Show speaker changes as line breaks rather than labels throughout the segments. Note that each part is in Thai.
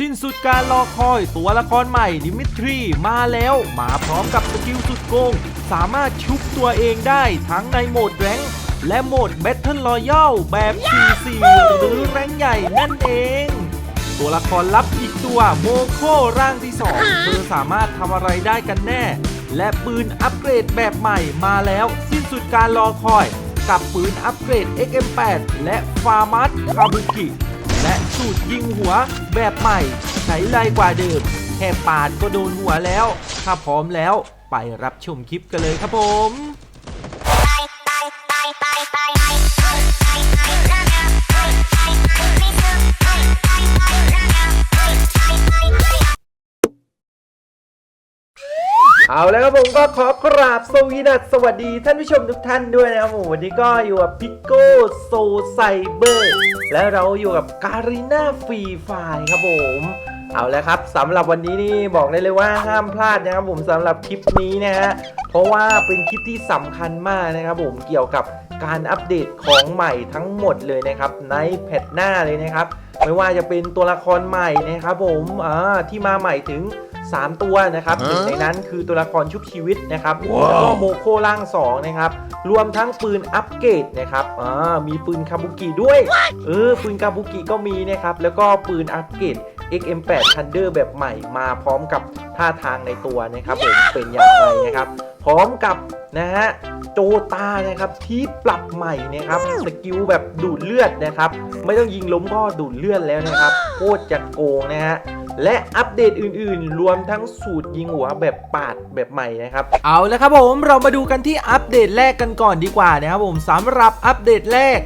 สิ้นสุดการรอคอยตัวละครใหม่ดิมิทรีมาแล้ว มาพร้อมกับสกิลสุดโกง สามารถชุบตัวเองได้ทั้งในโหมดแรงและโหมด Battle Royale แบบ4-4หรือแรงใหญ่นั่นเอง ตัวละครลับอีกตัวโมโคร่างที่2เธอสามารถทำอะไรได้กันแน่ และปืนอัปเกรดแบบใหม่มาแล้ว สิ้นสุดการรอคอย กับปืนอัปเกรด XM8 และฟาร์มัสคาบุกิ และสูตรยิงหัวแบบใหม่ใช้ไรกว่าเดิมแค่ปาดก็โดนหัวแล้ว ถ้าพร้อมแล้วไปรับชมคลิปกันเลยครับผม เอาแล้วครับผมก็ขอกราบสวีดัสสวัสดีท่านผู้ชมทุกท่านด้วยนะครับผมวันนี้ก็อยู่กับพิกโก้โซไซเบอร์และเราอยู่กับการีนาฟรีไฟครับผมเอาแล้วครับสำหรับวันนี้นี่บอกได้เลยว่าห้ามพลาดนะครับผมสำหรับคลิปนี้นะฮะเพราะว่าเป็นคลิปที่สำคัญมากนะครับผมเกี่ยวกับ การอัปเดตของใหม่ทั้งหมดเลยนะครับ ในแพทหน้าเลยนะครับ ไม่ว่าจะเป็นตัวละครใหม่นะครับผมอ่าที่มาใหม่ถึง 3 ตัวนะครับหนึ่งในนั้นคือตัวละครชุบชีวิตนะครับแล้วก็โมโคล่าง2นะครับรวมทั้งปืนอัปเกรดนะครับอ่ามีปืนคาบุกิด้วยเออปืนคาบุกิก็มีนะครับแล้วก็ปืนอัปเกรด XM8 Thunder แบบใหม่มาพร้อมกับท่าทางในตัวนะครับผมเป็นอย่างไรนะครับ พร้อมกับนะฮะโจตานะครับที่ปรับใหม่นะครับสกิลแบบดูดเลือดนะครับ ไม่ต้องยิงล้มก็ดูดเลือดแล้วนะครับโคตรจะโกงนะฮะและอัปเดตอื่นๆ รวมทั้งสูตรยิงหัวแบบปาดแบบใหม่นะครับ เอาแล้วครับผมเรามาดูกันที่อัปเดตแรกกันก่อนดีกว่านะครับผมสำหรับอัปเดตแรก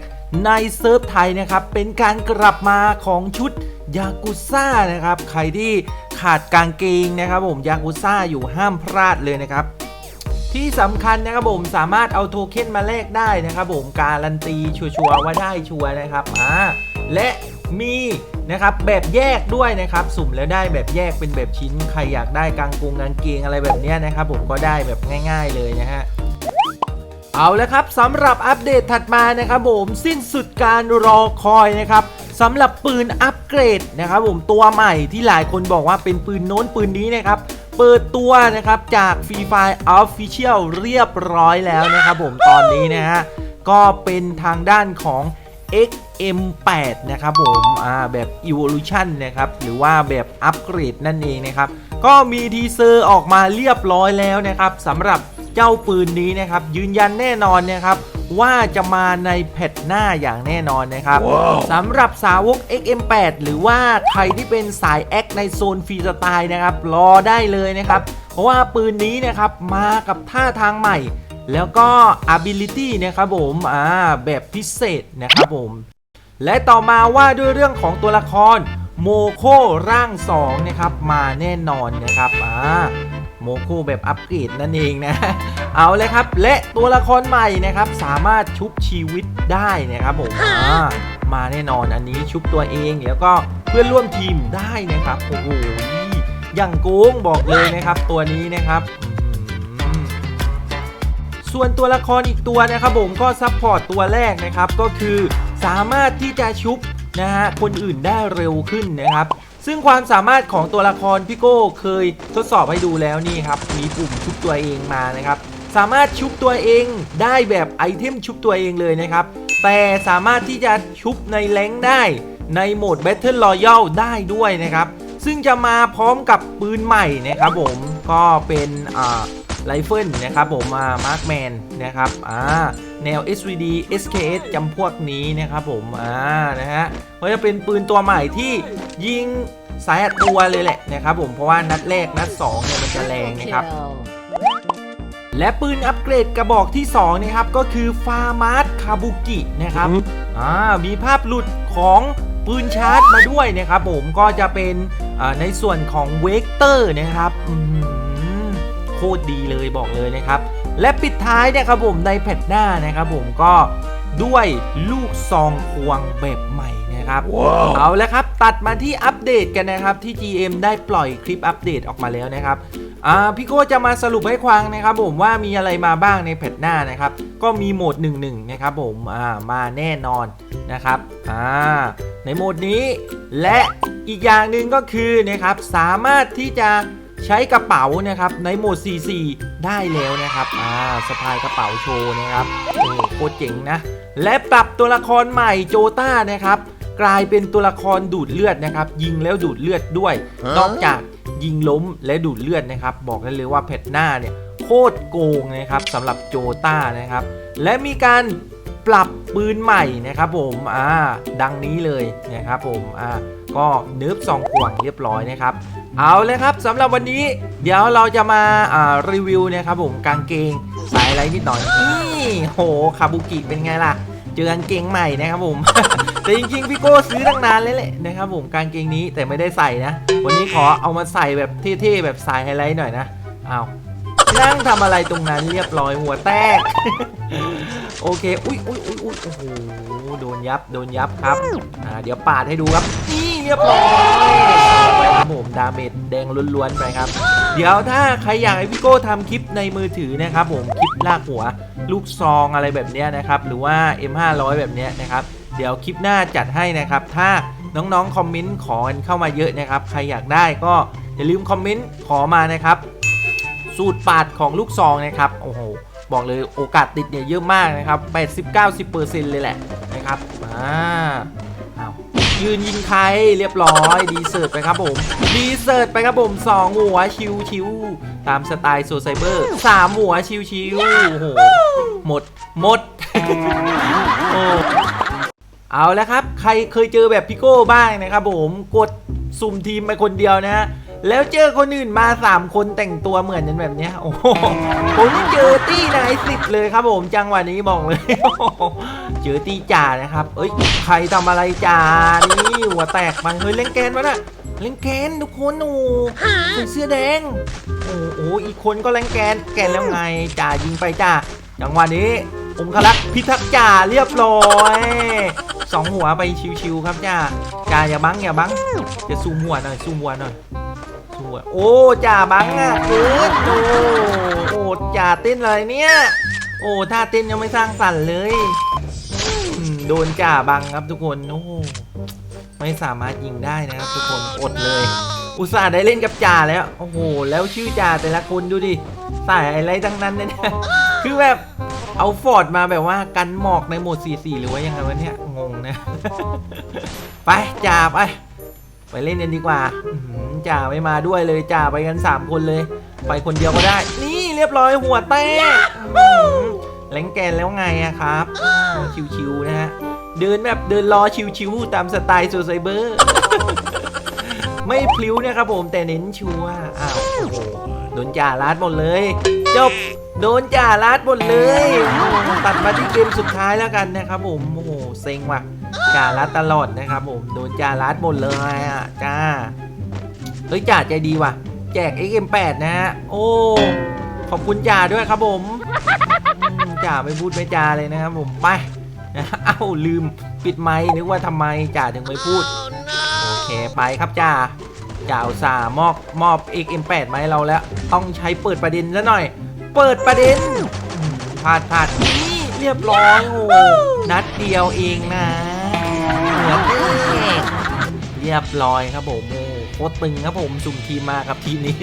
ในเซิร์ฟไทยนะครับ เป็นการกลับมาของชุด ยากุซ่านะครับ ใครที่ขาดกางเกงนะครับผมยากุซ่าอยู่ห้ามพลาดเลยนะครับ ที่สำคัญนะครับผมสามารถเอาโทเค็นมาแลกได้นะครับผมการันตีชัวร์ว่าได้ชัวร์นะครับอ่าและมีนะครับแบบแยกด้วยนะครับ สุ่มแล้วได้แบบแยกเป็นแบบชิ้น ใครอยากได้กางกงกางเกงอะไรแบบนี้นะครับ ผมก็ได้แบบง่าย ๆเลยนะฮะเอาละครับสำหรับอัปเดตถัดมานะครับผมสิ้นสุดการรอคอยนะครับ สำหรับปืนอัปเกรดนะครับผมตัวใหม่ที่หลายคนบอกว่าเป็นปืนโน้นปืนนี้นะครับเปิดตัวนะครับจากฟรีไฟ Official เรียบร้อยแล้วนะครับผมตอนนี้นะฮะก็เป็นทางด้านของ XM8 นะครับผมอ่าแบบ Evolution นะครับหรือว่าแบบอัปเกรดนั่นเองนะครับก็มีทีเซอร์ออกมาเรียบร้อยแล้วนะครับสำหรับเจ้าปืนนี้นะครับยืนยันแน่นอนนะครับ ว่าจะมาในแพทหน้าอย่างแน่นอนนะครับสำหรับสาวก XM8 หรือว่าใครที่เป็นสายแอคในโซนฟรีสไตล์นะครับ รอได้เลยนะครับ เพราะว่าปืนนี้นะครับมากับท่าทางใหม่ แล้วก็ ability นะครับผมอ่าแบบพิเศษนะครับผมและต่อมาว่าด้วยเรื่องของตัวละครโมโคร่าง2นะครับมาแน่นอนนะครับอ่า โมโคแบบอัปเกรดนั่นเองนะ เอาเลยครับ และตัวละครใหม่นะครับ สามารถชุบชีวิตได้นะครับผมอ่ามาแน่นอนอันนี้ชุบตัวเองแล้วก็เพื่อนร่วมทีมได้นะครับโอ้โหอย่างโกงบอกเลยนะครับ ตัวนี้นะครับอื้อหือส่วนตัวละครอีกตัวนะครับผมก็ซัพพอร์ตตัวแรกนะครับ ก็คือสามารถที่จะชุบนะฮะคนอื่นได้เร็วขึ้นนะครับ ซึ่งความสามารถของตัวละครพี่โก้เคยทดสอบให้ดูแล้วนี่ครับมีปุ่มชุบตัวเองมานะครับ สามารถชุบตัวเองได้แบบไอเทมชุบตัวเองเลยนะครับ แต่สามารถที่จะชุบในแรงได้ในโหมด Battle Royale ได้ด้วยนะครับ ซึ่งจะมาพร้อมกับปืนใหม่นะครับผมก็เป็นอ่า ไรเฟิลนะครับผมมามาร์คแมนนะครับอ่าแนว SVD SKS จำพวกนี้นะครับผมอ่านะฮะก็จะเป็นปืนตัวใหม่ที่ยิงสายอัดตัวเลยแหละนะครับผมเพราะว่านัดแรกนัด2เนี่ยมันจะแรงนะครับและปืนอัปเกรดกระบอกที่2นะครับก็คือฟาร์มาร์คาบุกินะครับอ่ามีภาพหลุดของปืนชาร์จมาด้วยนะครับผมก็จะเป็นอ่าในส่วนของเวกเตอร์นะครับอืมโคตรดีเลยบอกเลยนะครับ และปิดท้ายนะครับผมในแพทหน้านะครับผมก็ด้วยลูกซองควงแบบใหม่นะครับเอาแล้วครับตัดมาที่อัปเดตกันนะครับที่ GM ได้ปล่อยคลิปอัปเดตออกมาแล้วนะครับอ่าพี่โก้จะมาสรุปให้ฟังนะครับผมว่ามีอะไรมาบ้างในแพทหน้านะครับ ก็มีโหมด 1 1 นะครับผมอ่ามาแน่นอนนะครับอ่าในโหมดนี้และอีกอย่างหนึ่งก็คือนะครับสามารถที่จะ ใช้กระเป๋านะครับในโหมด44ได้แล้วนะครับอ่าสะพายกระเป๋าโชว์นะครับโอ้โหโคตรเจ๋งนะ และปรับตัวละครใหม่โจต้านะครับ กลายเป็นตัวละครดูดเลือดนะครับ ยิงแล้วดูดเลือดด้วย นอกจากยิงล้มและดูดเลือดนะครับ บอกได้เลยว่าเพชรหน้าเนี่ยโคตรโกงนะครับสำหรับโจต้านะครับ และมีการปรับปืนใหม่นะครับผมอ่าดังนี้เลยนะครับผมอ่าก็เนิร์ฟสองขวงเรียบร้อยนะครับ เอาเลยครับสำหรับวันนี้ เดี๋ยวเราจะมาอ่ารีวิวนะครับผมกางเกงสายอะไรนิดหน่อยนี่โหคาบุกิเป็นไงล่ะ เจอกางเกงใหม่นะครับผม แต่จริงๆพี่โก้ซื้อตั้งนานแล้วแหละนะครับผมกางเกงนี้แต่ไม่ได้ใส่นะ วันนี้ขอเอามาใส่แบบเท่ๆแบบสายไฮไลท์หน่อยนะเอานั่งทำอะไรตรงนั้นเรียบร้อยหัวแตก โอเค อุ้ยอุ้ยอุ้ยอุ้ยโอ้โหโดนยับโดนยับครับอ่าเดี๋ยวปาดให้ดูครับนี่เรียบร้อย ไปครับผมดาเมจแดงล้วนๆไปครับ เดี๋ยวถ้าใครอยากให้พี่โก้ทำคลิปในมือถือนะครับผมคลิปลากหัว ลูกซองอะไรแบบนี้นะครับหรือว่า M500 แบบนี้นะครับเดี๋ยวคลิปหน้าจัดให้นะครับ ถ้าน้องๆคอมเมนต์ขอกันเข้ามาเยอะนะครับใครอยากได้ก็อย่าลืมคอมเมนต์ขอมานะครับ สูตรปาดของลูกซองนะครับโอ้โหบอกเลยโอกาสติดเนี่ยเยอะมากนะครับ 80-90%เลยแหละนะครับอ่า ยืนยิงใครเรียบร้อยดีเซิร์ตไปครับผมดีเซิร์ตไปครับผมสองหัวชิวชิวตามสไตล์โซไซเบอร์สามหัวชิวชิวโอ้โหหมดหมดโอ้เอาแล้วครับ ใครเคยเจอแบบพิโก้บ้างนะครับผมกดสุ่มทีมไปคนเดียวนะฮะ แล้วเจอคนอื่นมา 3 คนแต่งตัวเหมือนกันแบบเนี้ยโอ้โหผมนี่เจอตี้นายสิบเลยครับผมจังหวะนี้บอกเลยเจอตี้จ่านะครับ เอ้ยใครทำอะไรจ่านี่หัวแตกมันเฮ้ยเล่นแกนวะน่ะเล่นแกนทุกคนหนูใส่เสื้อแดงโอ้โหอีกคนก็เล่นแกนแกนแล้วไงจ่ายิงไปจ่าจังหวะนี้องคลักพิทักษ์จ่าเรียบร้อยสองหัวไปชิวๆครับจ่าจ่าอย่าบังอย่าบังจะซูมหัวหน่อยซูมหัวหน่อย โอ้จ่าบังอะเกินโอ้โอ้จ่าเต้นอะไรเนี่ย โอ้ท่าเต้นยังไม่สร้างสรรค์เลยโดนจ่าบังครับทุกคนโอ้ไม่สามารถยิงได้นะครับทุกคนอดเลย อุตส่าห์ได้เล่นกับจ่าแล้วโอ้โหแล้วชื่อจ่าแต่ละคนดูดิใส่อะไรทั้งนั้นเนี่ยคือแบบเอาฟอร์ดมาแบบว่ากันหมอกในโหมด 44 หรือว่ายังไงวะเนี่ยงงนะ ไปจ่าไป ไปเล่นกันดีกว่าจ่าไม่มาด้วยเลยจ่าไปกัน 3 คนเลย ไปคนเดียวก็ได้ นี่เรียบร้อยหัวแตกแหลงแกนแล้วไงอะครับชิวๆนะฮะเดินแบบเดินรอชิวๆตามสไตล์โซไซเบอร์ ไม่พลิ้วนะครับผมแต่เน้นชัวอ้าวโดนจ่าลาดหมดเลย จบโดนจ่าลาดหมดเลย ตัดมาที่เกมสุดท้ายแล้วกันนะครับผมโอ้โหเซ็งว่ะ จ่าลาดตลอดนะครับผมโดนจ่าลาดหมดเลยอะจ้าเฮ้ยจ่าใจดีว่ะ แจก XM8 นะฮะโอ้ขอบคุณจ่าด้วยครับผมจ่าไม่พูดไม่จาเลยนะครับผมไปเอ้าลืมปิดไมค์นึกว่าทำไมจ่าถึงไม่พูดโอเคไปครับจ่าจ่าสามอบมอบ XM8 มาให้เราแล้ว ต้องใช้เปิดประเด็นซะหน่อย เปิดประเด็นพลาดพลาดนี่เรียบร้อยโอ้นัดเดียวเองนะ หมือนเอกเรียบร้อยครับผมโอ้โคตรตึงครับผมสุ่มทีมมาครับทีมนี้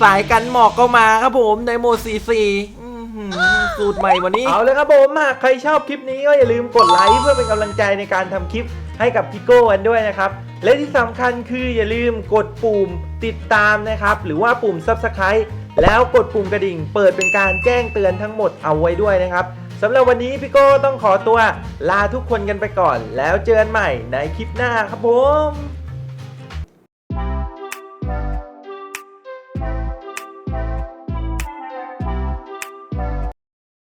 สายกันหมอกก็มาครับผมในโหมด44อื้อหือสูตรใหม่วันนี้ เอาเลยครับผมหากใครชอบคลิปนี้ก็อย่าลืมกดไลค์เพื่อเป็นกำลังใจในการทำคลิปให้กับพี่โก้กันด้วยนะครับ และที่สำคัญคืออย่าลืมกดปุ่มติดตามนะครับ หรือว่าปุ่ม Subscribe แล้วกดปุ่มกระดิ่ง เปิดเป็นการแจ้งเตือนทั้งหมดเอาไว้ด้วยนะครับ สำหรับวันนี้พี่โก้ต้องขอตัวลาทุกคนกันไปก่อน แล้วเจอกันใหม่ในคลิปหน้าครับผม